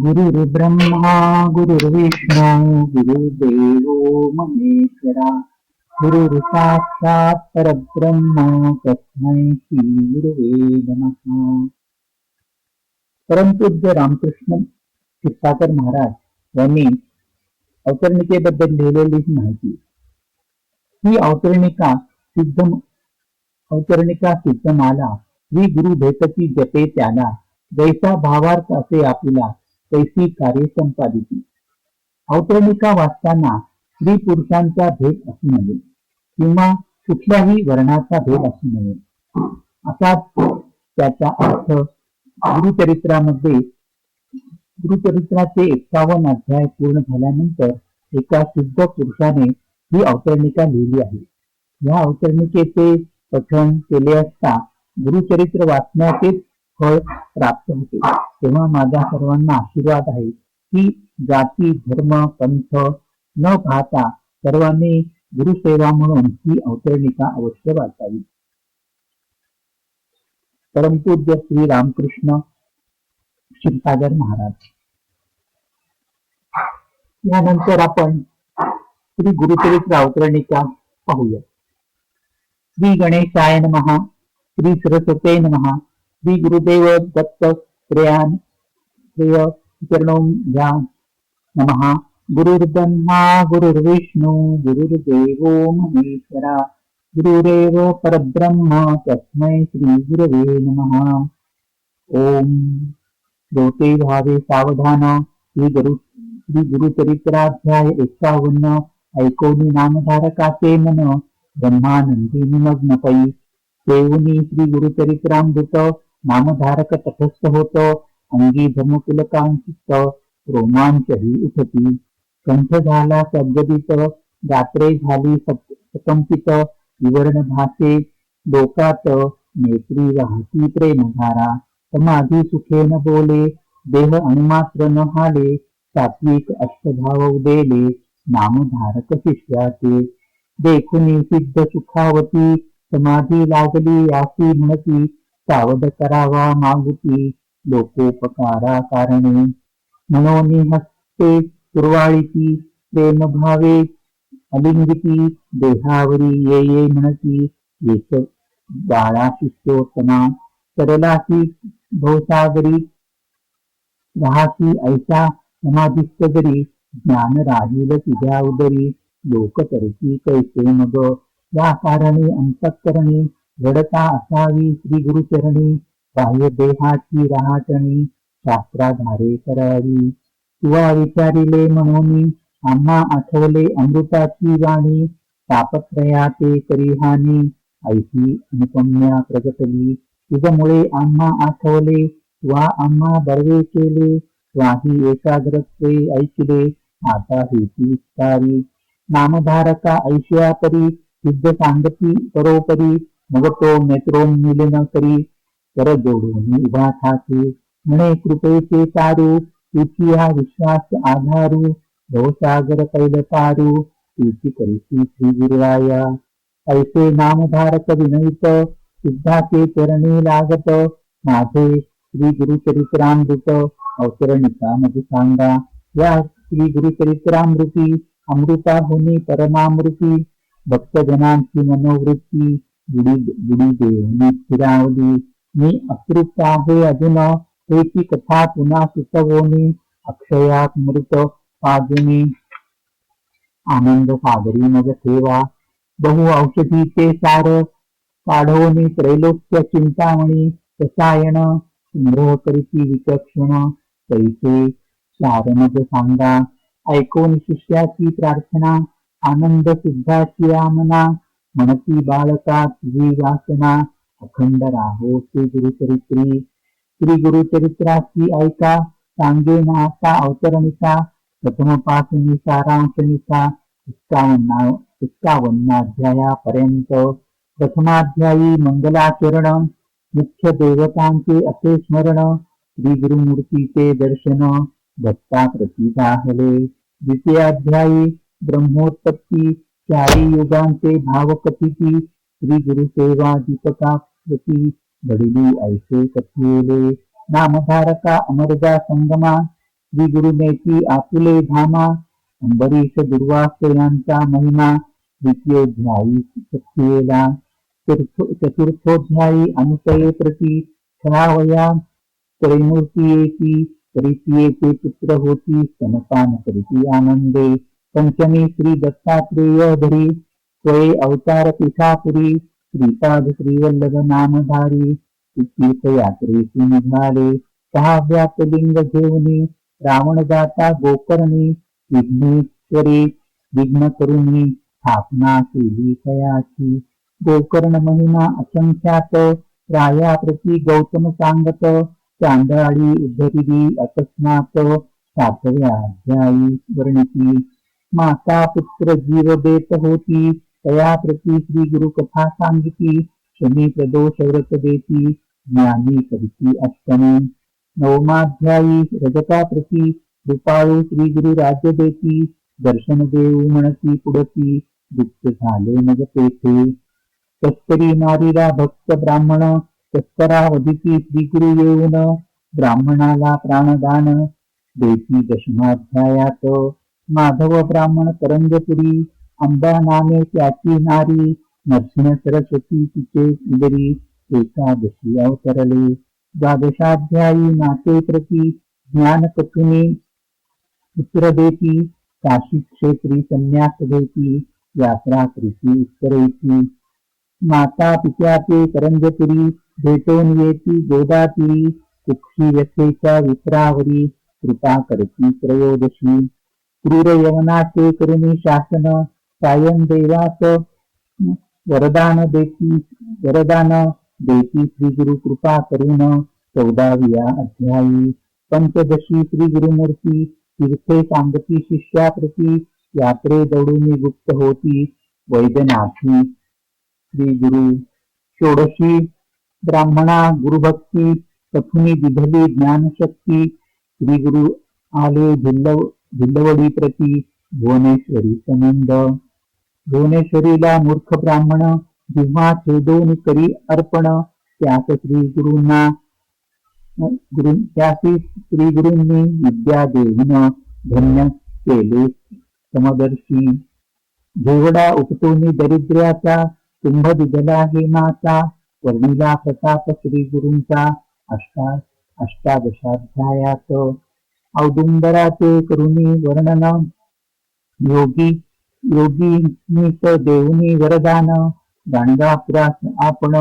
गुरुर्ब्रह्मा, गुरुर्विष्णू गुरुदेवो महेश्वरा गुरुर् साक्षात् परब्रह्म तस्मै श्री गुरुवे नमः. परमपूज्य रामकृष्ण क्षीरसागर महाराज यांनी अवतरणिकेबद्दल लिहिलेली माहिती, ही अवतरणिका सिद्ध, अवतरणिका सिद्धमाला श्री गुरु भेटती जपे त्याला, जैसा भावार्थ असे आपला तैसी कार्य संपादिती. अवतरणिका वाचताना स्त्री पुरुषांचा भेद असू नये किंवा कुठल्याही वर्णाचा भेद असू नये. असा त्याचा अर्थ गुरुचरित्रामध्ये गुरुचरित्राचे एकावन्न अध्याय पूर्ण झाल्यानंतर एका शुद्ध पुरुषाने ही अवतरणिका लिहिली आहे. या अवतरणिकेचे पठण केले असता गुरुचरित्र वाचण्याचेच फळ प्राप्त होते. तेव्हा माझ्या सर्वांना आशीर्वाद आहे की जाती धर्म पंथ न पाहता सर्वांनी गुरुसेवा म्हणून ही अवतरणिका अवश्य वाचावी. परमपूज्य श्री रामकृष्ण क्षीरसागर महाराज. यानंतर आपण श्री गुरुचरित्र अवतरणिका पाहूया. श्री गणेशाय महा श्री सरस्वते महा श्री गुरुदेव दत्त श्रेयान श्रेय चरणों घ्या नमः। गुरुर्ब्रह्मा, गुरुर्विष्णू, गुरुर्देवो महेश्वरा गुरुरेव परब्रह्म, तस्मै श्री गुरवे नमः। ओम। श्रोते भावे सावधान। श्री गुरु श्री गुरुचरित्राध्याय एकावन्न, ऐकोनी नामधारकाचे मन ब्रह्मानंदी निमग्न पै देवनी श्री गुरुचरित्रामृत नामधारक तटस्थ होतो अंगी धर्मपुलकांचित रोमांचही उठती. कंठ झाला सद्गदित गात्रे झाली सकंपित विवरण भासे लोकात नेत्री वाहती प्रेमधारा. समाधी सुखेन बोले देह अणुमात्र न हाले सात्विक अष्टभाव उदेले नामधारक शिष्याचे. देखुनी सिद्ध सुखावती समाधी लागली यासी म्हणती सावध करावा मागुती लोकोपकारा कारणे मनोनी हस्ते सुरवाळीती प्रेम भावे अलिंगिती, देहावरी ये ये म्हणती येस बाळा शिष्योत्तमा सरलासी भवसागरी, राहासी ऐसा समाधिस्त जरी ज्ञान राहील तुझ्या उदरी लोक करती कैसे मग या कारणे अंतःकरणी घडता असावी श्री गुरुचरणी. बाह्य देहाची राहाटणी शास्त्राधारे करावी. किंवा विचारिले म्हणून आम्हा आठवले अमृताची वाणी. तापत्रयाते करिहानी ऐशी अनुपम्या प्रगटली. तुझमुळे आम्हा आठवले वा आम्हा बर्वे केले. वाही एकाग्रत्वे ऐकले आता हेची विस्तारी. नामधारका ऐशिया परी सिद्ध सांगती परोपरी. मग तो नेत्रोन्मिलन करी कर जोडून उभा ठाके म्हणे कृपेचे तारू तुझी हा विश्वास आधारू, भवसागर कैल पारू तुझी करीती श्री गुरुराया ऐसे नाम नामधारक विनयित सिद्धाचे चरणी लागत, माझे श्री गुरुचरित्रामृत अवतरणिका मध्ये सांगा। या श्री गुरुचरित्रामृती अमृता होनी परमामृती, भक्तजनांची मनोवृत्ती एकी कथा आनंद सागरी मग ठेवा बहु औषधीचे सार त्रैलोक्य चिंतामणी रसायन संग्रह करीती विचक्षण सार मग सांगा ऐकून शिष्याची प्रार्थना आनंद सिद्धाची आमना म्हणती बाळका तुझी वासना अखंड राहो श्री गुरुचरित्री। श्री गुरुचरित्राची ऐका सांगे ना अवतरणिका प्रथम पासून सारांशनिका एक्कावन्ना एक्कावन्नाध्यायापर्यंत प्रथमाध्यायी मंगलाचरण मुख्य देवतांचे असे स्मरण श्री गुरुमूर्तीचे दर्शन दत्ता प्रती दाहले द्वितीयाध्यायी ब्रह्मोत्पत्ती चारी युगांचे भावकथिती श्री गुरुसेवा दीपका प्रती घडली ऐसे कथिले। नामधारका अमरजा संगमा। श्री गुरुनेती आपुले धामा। अंबरीश दुर्वास यांचा महिमा द्वितीयोध्यायी चतुर्थ- चतुर्थोध्यायी अनुसये प्रती क्षणावया। त्रैमूर्तीयेती परितीयेचे पुत्र होती स्तनपान करीती आनंदे पंचमी श्री दत्तात्रेय धरी स्वये अवतार पिठापुरी श्रीपाद श्रीवल्लभ नामधारी तीर्थयात्रेसी निघाले लिंग घेऊनी रावण गोकर्णी, विघ्नेश्वरी विघ्न करुणी स्थापना केली तयाची गोकर्ण महिमा असंख्यात राया प्रती गौतम सांगत चांदळी उद्धरिली अकस्मात, सातव्या अध्यायी वर्णिती माता पुत्र जीव देत होती. तया प्रती श्री गुरु कथा सांगिती शनी प्रदोष व्रत देती. ज्ञानी कविती अष्टमी. नवमाध्यायी रजता प्रती. कृपाळू श्री गुरु राज्य देती. दर्शन देऊ म्हणती पुढती. गुप्त झाले मग तेथे. तस्करी नारीला भक्त ब्राह्मण. तस्करावधिती श्री गुरु येऊन ब्राह्मणाला प्राणदान. देती दशमाध्यायात माधव ब्राह्मण करंजपुरी, अंबा नामे त्याची नारी, नरसिंह सरस्वती तिचे उदरी एकादशी अवतरले. द्वादशाध्यायी नाते प्रती ज्ञान कथुनी पुत्र देती काशी क्षेत्री संन्यास देती यात्रा करीती उत्तरेची. माता पित्याचे करंजपुरी भेटून येती गोदातीरी कुक्षी व्यथेच्या विसरावरी, कृपा करती त्रयोदशी. क्रूर यवनाचे करुणी शासन सायं देवास. वरदान देती वरदान देती श्री गुरु कृपा करून चौदाव्या अध्यायी. पंचदशी श्री गुरुमूर्ती तीर्थे सांगती शिष्याप्रती. यात्रे दौडून गुप्त होती वैद्यनाथी. श्री गुरु षोडशी ब्राह्मणा गुरुभक्ती. कथुनी विधली ज्ञानशक्ती. श्री गुरु आले भिल्लव भिल्लवडी प्रती भुवनेश्वरी संबंध भुवनेश्वरीला मूर्ख ब्राह्मण जेव्हा छेदोन करी अर्पण त्यास श्री गुरुंना गुरु त्यासी श्री गुरूंनी विद्या देऊन धन्य केले. समदर्शी घेवडा उपटोनी दरिद्र्याचा कुंभ दिगला हे माता वर्णिला प्रताप श्री गुरूंचा अष्टा अष्टादशाध्यायात औदुंबराचे करुणी वर्णन योगी योगीनीच देऊनी वरदान. गाणगापुरास आपण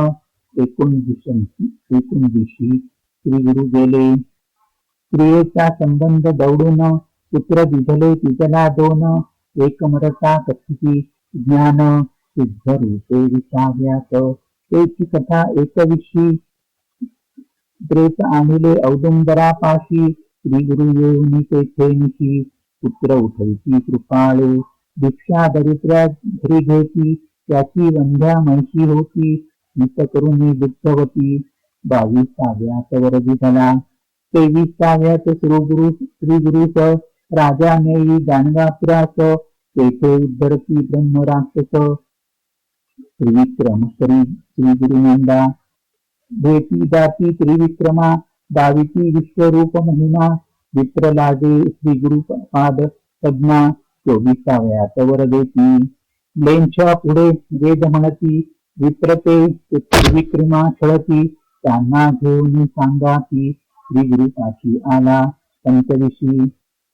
एकोणदिशी एकोणदिशी श्री गुरु गेले. क्रियेचा संबंध दौडून पुत्र दिधले तिजला दोन. एकमरता कथिती ज्ञान सिद्ध रूपे विसाव्यात तेची कथा एकविशी प्रेत आणले औदुंबरापाशी. श्री गुरु येऊनी पुत्र उठवती कृपाळे भिक्षा दरिद्र्या घरी घेती त्याची वंध्या होती नित करुणी दुःखवती बावीसाव्यात वरदी झाला राजा नेई गाणगापुरास तेथे उद्धरती ब्रह्म राक्षस त्रिविक्रम श्री श्री गुरुनंदा भेटी त्रिविक्रमा दाविती विश्वरूप महिमा वित्र लागे श्री गुरु पाद पद्मा चोवीसाव्यात वर देती लेंच्या पुढे वेद म्हणती विप्रते विक्रिमा छळती, त्यांना घेऊन सांगा की श्री गुरुपाशी आला पंचविशी।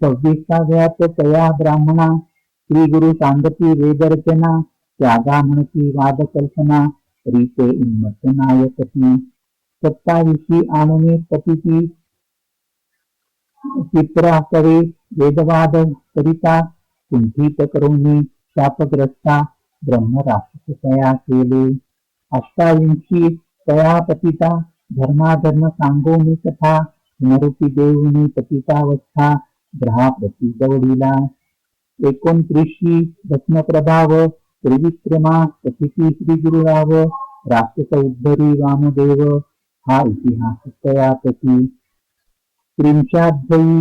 सव्वीसाव्यात तया ब्राह्मणा श्री गुरु सांगती वेदरचना, त्यागा म्हणती वादकल्पना, रीते उन्मत नायकती। सत्ताविशी पतिती चित्रा करे वेदवाद करिता शापग्रस्ता अष्टाविंशी पतिता धर्माधर्म सांगोनी कथा पतितावस्था त्रिविक्रमा कथिती श्री गुरुराव राक्षस उद्धरी वामदेव। हा इतिहास तयापती त्रिंशाध्यायी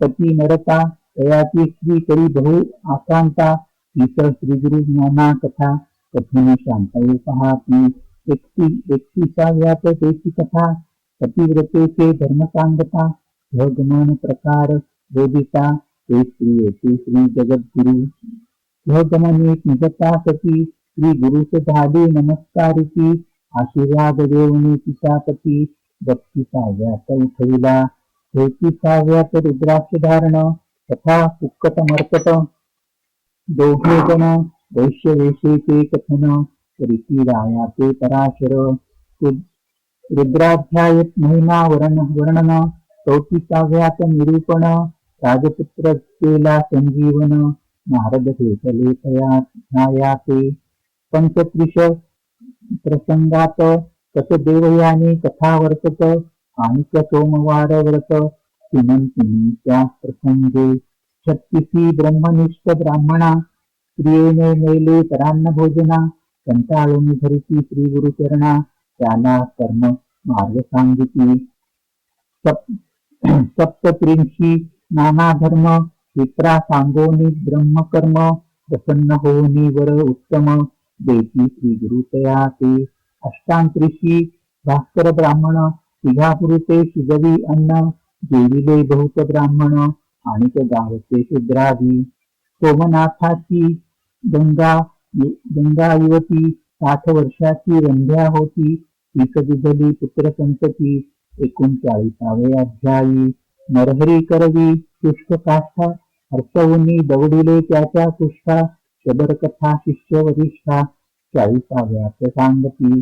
पती नरता तयाची स्त्री करी बहु आकांता इतर श्री गुरु ज्ञाना कथा कथुनी शांतये पहाती एकती एकतीसाव्यात त्याची कथा पतिव्रतेचे धर्म सांगता भगमन प्रकार बोधिता ते श्री येते श्री जगद्गुरु ह्यो निजता सती, श्री गुरुस झाली नमस्कारिती आशीर्वाद देऊनी पितापती भक्ती साव्यात उठविला हेती साव्यात रुद्राक्ष धारण तथा कुक्कट मर्कट दोघे जण वैश्य वेशेचे कथन करीती रायाचे पराशर रुद्राध्याय महिमा वर्ण, वर्णन चौतीसाव्यात निरूपण राजपुत्र केला संजीवन नारद भेटले तयाते पंचत्रिश प्रसंगात कस देवयाने कथा वर्तत आणि सोमवार व्रत श्रीमंतिनी त्या प्रसंगे छत्तीसी ब्रह्मनिष्ठ ब्राह्मणा स्त्रियेने नेले परान्न भोजना कंटाळून धरिती श्री गुरुचरणा त्याला कर्म मार्ग सांगितली. सप्तत्रिंशी नाना धर्म क्षेत्रा सांगोनी ब्रह्मकर्म प्रसन्न होनी वर उत्तम ते अष्टांत्रिशी भास्कर ब्राह्मण तिघा पुरुते शिजवी अन्न, देविले बहुत ब्राह्मण, आणि गावचे शुद्रादी सोमनाथाची गंगा गंगा युवती साठ वर्षाची रंध्या होती विकविधली पुत्र संतती, एकोणचाळीसावे अध्यायी। नरहरी करवी पुष्प काष्ठा हर्षवुनी दवडिले त्याच्या पुष्पा शबर कथा शिष्य वरिष्ठा चाळीसाव्यात सांगती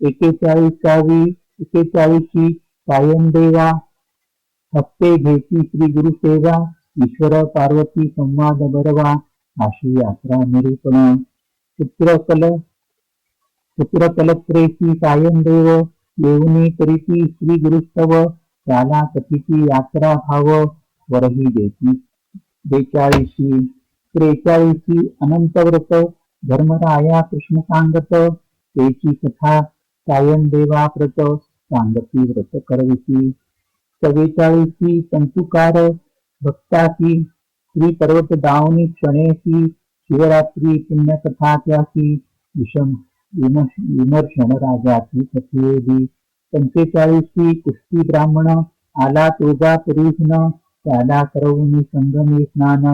एकेचाळीसावी एकेचाळीशी देवा। हस्ते घेती श्री गुरुसेवा ईश्वर पार्वती संवाद बरवा अशी यात्रा निरूपण। चित्रकल पुत्रकलत्रेची देव। येऊनी करीती श्री गुरुस्तव त्याला कथिती यात्रा भाव वरही देती बेचाळीशी। त्रेचाळीशी अनंत व्रत धर्मराया कृष्ण सांगत तेची कथा देवा व्रत सांगती व्रत करविती चव्वेचाळीशी तंतुकार भक्ताची श्री पर्वत दावनी क्षणेशी शिवरात्री पुण्यकथा त्याची विषम विमर्शन राजाची सखी पंचेचाळीसी कुस्ती ब्राह्मण आला तुळजा पुरुषन त्याला करवून संगमे स्नान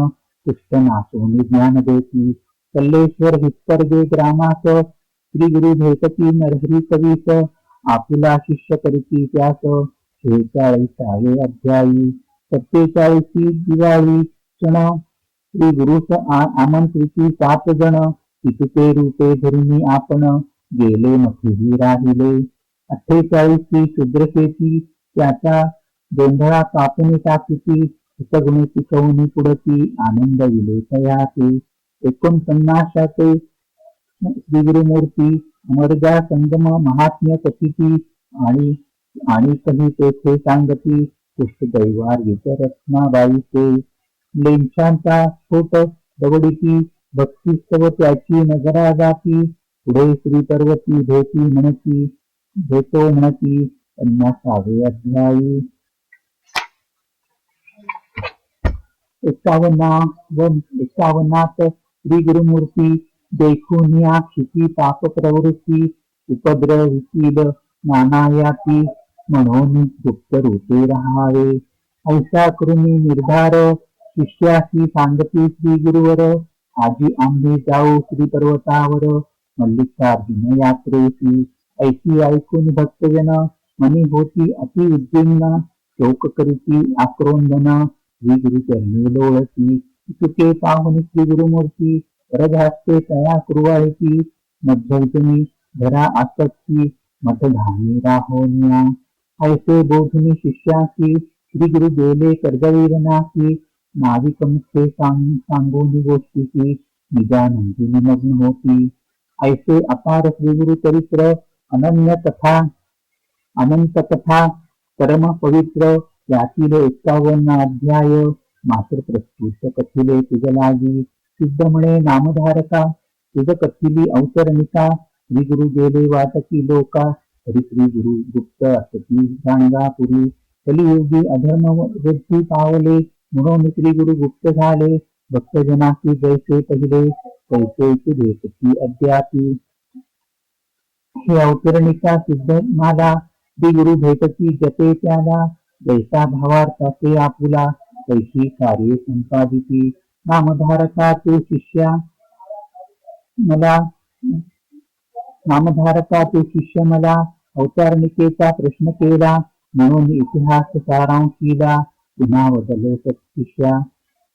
कुष्ट नाचवून ज्ञान देती कल्लेश्वर विस्पर्गे ग्रामास श्री गुरु भेटती नरहरी कवीस आपुला शिष्य करीती त्यास शेहेचाळीसावे अध्यायी सत्तेचाळीसी दिवाळी क्षण श्री गुरुस आमंत्रिती सात जण इतके रूपे धरुनी आपण गेले नथेही राहिले. अठ्ठेचाळीसची शुद्रशेती त्याचा गोंधळा कापून टाकीती हितगुणी पिकवणी पुढती आनंद विले तयाचे एकोणपन्नासाचे श्रीगुरुमूर्ती अमरजा संगम महात्म्य कथिती आणि आणि कधी तेथे सांगती घेतरत्माबाई ते. लेंछांचा छोट दवडीची भक्तिस्तव त्याची नजरा जाती. पुढे श्री पर्वती भेटी म्हणती भेटो म्हणती पन्नासावे अध्यायी. एकावन्ना व एकावन्नात श्री गुरुमूर्ती देखून या क्षिती पाप प्रवृत्ती उपद्रव नानायाती म्हणून गुप्त रूपे राहावे। ऐसा कृमी निर्धार शिष्याशी सांगती श्री गुरुवर आजी आम्ही जाऊ श्री पर्वतावर मल्लिकार्जुन यात्रेची ऐशी ऐकून भक्तजन मनी होती अति उद्विग्न शोक करीती आक्रोंदन श्री गुरुचरणी लोळती चुके पाहुन श्री गुरुमूर्ती वरधास्ते तया कुरवाळती मध्यजनी धरा आसक्ती, मठधानी राहोनिया। ऐसे बोधुनी शिष्यासी श्री गुरु गेले कर्दवीरनासी नाविक मुखे सांगून गोष्टीची निजानंदी निमग्न होती ऐसे अपार श्रीगुरु चरित्र अनन्य कथा अनंत कथा परम पवित्र त्यातील एकावन्न अध्याय मात्र प्रस्तुत कथिले तुझ लागी सिद्ध म्हणे नामधारका तुझ कथिली अवतरणिका श्री गुरु गेले वाटकी लोका हरी श्री गुरु गुप्त असती गाणगापुरी कलियुगी अधर्म वृद्धी पावले म्हणून श्री गुरु गुप्त झाले. भक्तजनाची जैसे पहिले तैसेची भेटती अद्यापी. हे अवतरणिका सिद्ध माला श्री गुरु भेटती जपे त्याला. जैसा भावार्थ ते आपुला तैशी कार्य संपादिती. नामधारका तू शिष्या मला नामधारका तू शिष्य मला अवतारणिकेचा प्रश्न केला म्हणून इतिहास सारांश केला पुन्हा बदल शिष्या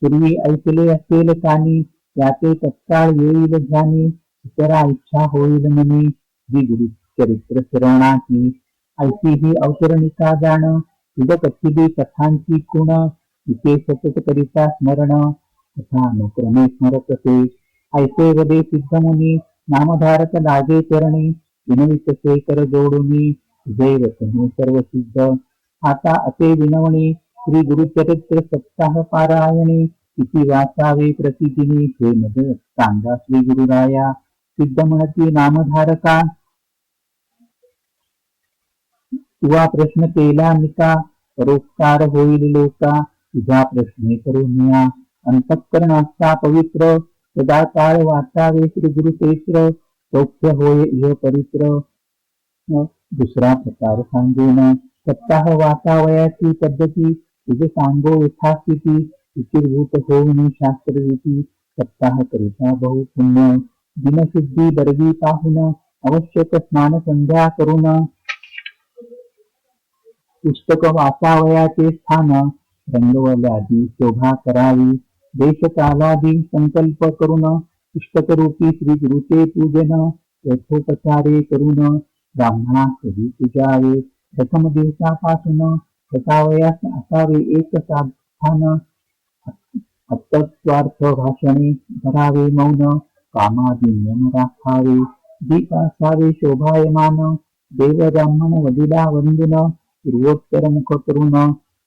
पूर्वी ऐकले असेल कानी त्याचे तत्काळ येईल ज्ञानी इतरा इच्छा होईल म्हणे जी गुरु चरित्र श्रवणाची ऐशी ही अवतरणिका जाण तुझ कथिली कथांची खुण इथे सतत करिता स्मरण तथा अनुक्रमे स्मरत ते ऐसे वदे सिद्ध मुनी नामधारक लागे चरणी विनवित से कर जोडुनी तुझे वचने सर्व सिद्ध. आता असे विनवणी श्री गुरुचरित्र सप्ताह पारायणे किती वाचावे प्रतिदिनी हे मद सांगा श्री गुरुराया. सिद्ध म्हणती नामधारका तुवा प्रश्न केला मिका परोपकार होईल लोका. तुझा प्रश्ने पवित्र. सदा काळ वाचावे श्री गुरुचरित्र सौख्य होय इह पवित्र. दुसरा प्रकार सांगून सप्ताह वाचावयाची पद्धती. तुझे सांगो यथास्थिती. होऊन सप्ताह करिता बहु पुण्य. दिनशुद्धी स्नान संध्या करून पुस्तक वाचावयाचे स्थान रंगवल्यादी शोभा करावी. देशकालादी संकल्प करून पुस्तकरूपी श्री गुरुचे पूजन, यथोपचारे करून ब्राह्मणा कधी पूजावे. प्रथम दिवसापासून बसावयास असावे एक साधान अत्तस्वार्थ भाषणे धरावे मौन, कामादी नियम राखावे. दीप असावे शोभायमान देव ब्राह्मण वडिला वंदन पूर्वोत्तर मुख करून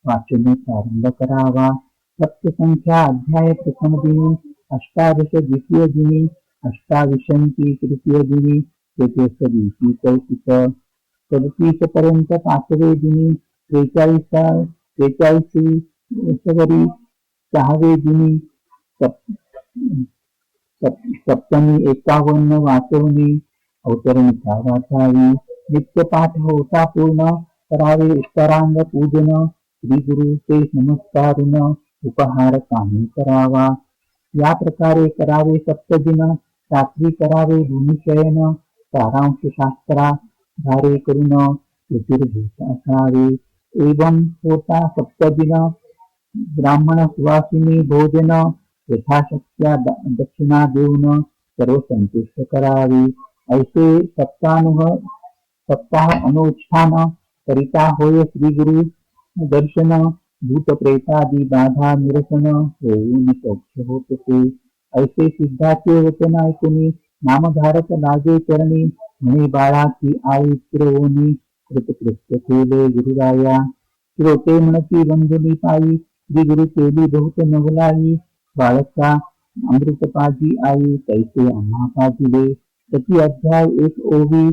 वाचन प्रारंभ करावा. सप्तसंख्या अध्याय प्रथम दिनी, अष्टादश द्वितीय दिनी, अष्टाविशंती तृतीय दिनी चतुर्थ दिवशी चौतीस, सदतीस पर्यंत पाचवे सहावे सप्तमी एकावन्न वाचवणी, अवतरणिका वाचावी. नित्यपाठ होता पूर्ण करावे उत्तरांग पूजन श्री गुरु ते नमस्कारून उपहार कामी करावा। या प्रकारे करावे सप्तदिन, रात्री करावे भूमिशयन सारांश शास्त्रा धारे करून चतुर्भूत असावे। एवं होता सप्तदिन, ब्राह्मण सुवासिनी भोजन, यथाशक्त्या दक्षिणा देऊन सर्व संतुष्ट करावी। ऐसे सप्तानुह, सप्ताह अनुष्ठान करिता होय श्री गुरु, दर्शन, भूत प्रेतादी बाधा निरसन होऊन सौख्य होत ते. ऐसे सिद्धाचे वचन ऐकून नामधारक लागे चरणी, म्हणे बाळाची आई फिरवणी कृतकृत्य केले गुरुराया. श्रोते म्हणती, बंधुनी पायी, श्री गुरु केली बहुत नवलाई. बाळका अमृत पाजी आई, कैसे आम्हा पाजिले. प्रति अध्याय एक ओवी,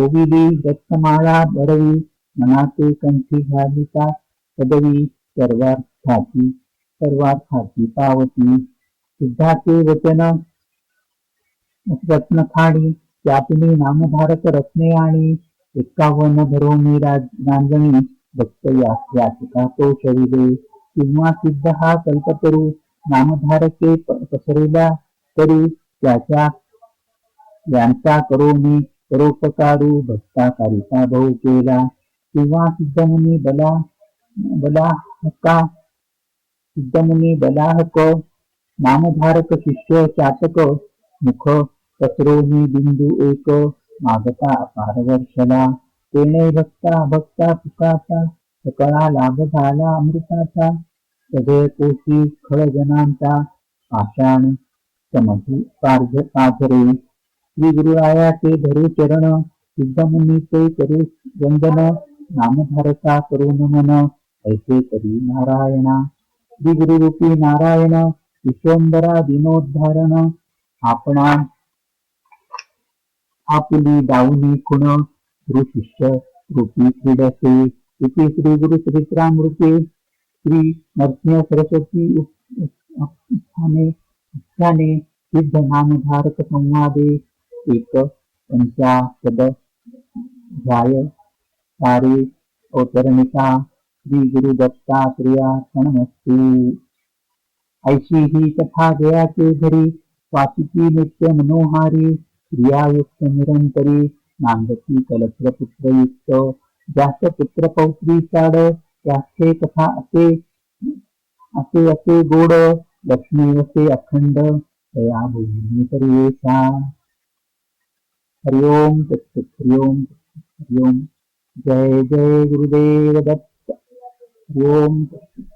ओविली रक्तमाळा बरवी. मनाचे कंठी घालिता पदवी सर्वार्थाची सर्वार्थाची पावती। सिद्धाचे वचन रत्नखाणी त्यातुनी नामधारक रत्ने आणि, एकावन्न भरवणी रांजणी, भक्त याचिका तो शरीरे किंवा सिद्ध हा कल्पतरू नामधारके पसरला तरी त्याच्या, यांचा करो मी परोपकारू भक्ताकारिता भाऊ केला। किंवा सिद्धमुनी बला बलाहका सिद्धमुनी बलाहक नामधारक शिष्य चातक, मुख कसरोनी बिंदू एक, मागता अपार वर्षला तेने भक्ता भक्ता सुखाचा सकळा लाभ झाला अमृताचा सगळे कोशी खळजनांचा पाषाण समजू पाझरे श्री गुरुरायाचे धरू चरण सिद्धमुनी ते करू वंदन नामधारका करून मन, ऐसे करी नारायणा। श्री गुरुरूपी नारायण विश्वंबरा दिनोद्धारण आपणा, आपुली दाऊनी खुण गुरु शिष्य रूपी क्रीडसे इथे श्री गुरु चरित्रामृते। श्री नरसिंह सरस्वती स्थाने सिद्ध नामधारक संवादे। एक पंचाशद ध्याय सारे अवतरणिका श्री गुरु ऐशी ही कथा वाचिकी नित्य मनोहारी निरंतरी कलत्र जास्त पुत्र पौत्री कथा असे असे असे गोड, लक्ष्मी वसे अखंड, दया भूमी परिवेशा हरिओम हरिओम हरिओम। जय जय गुरुदेव दत्त। तत्सत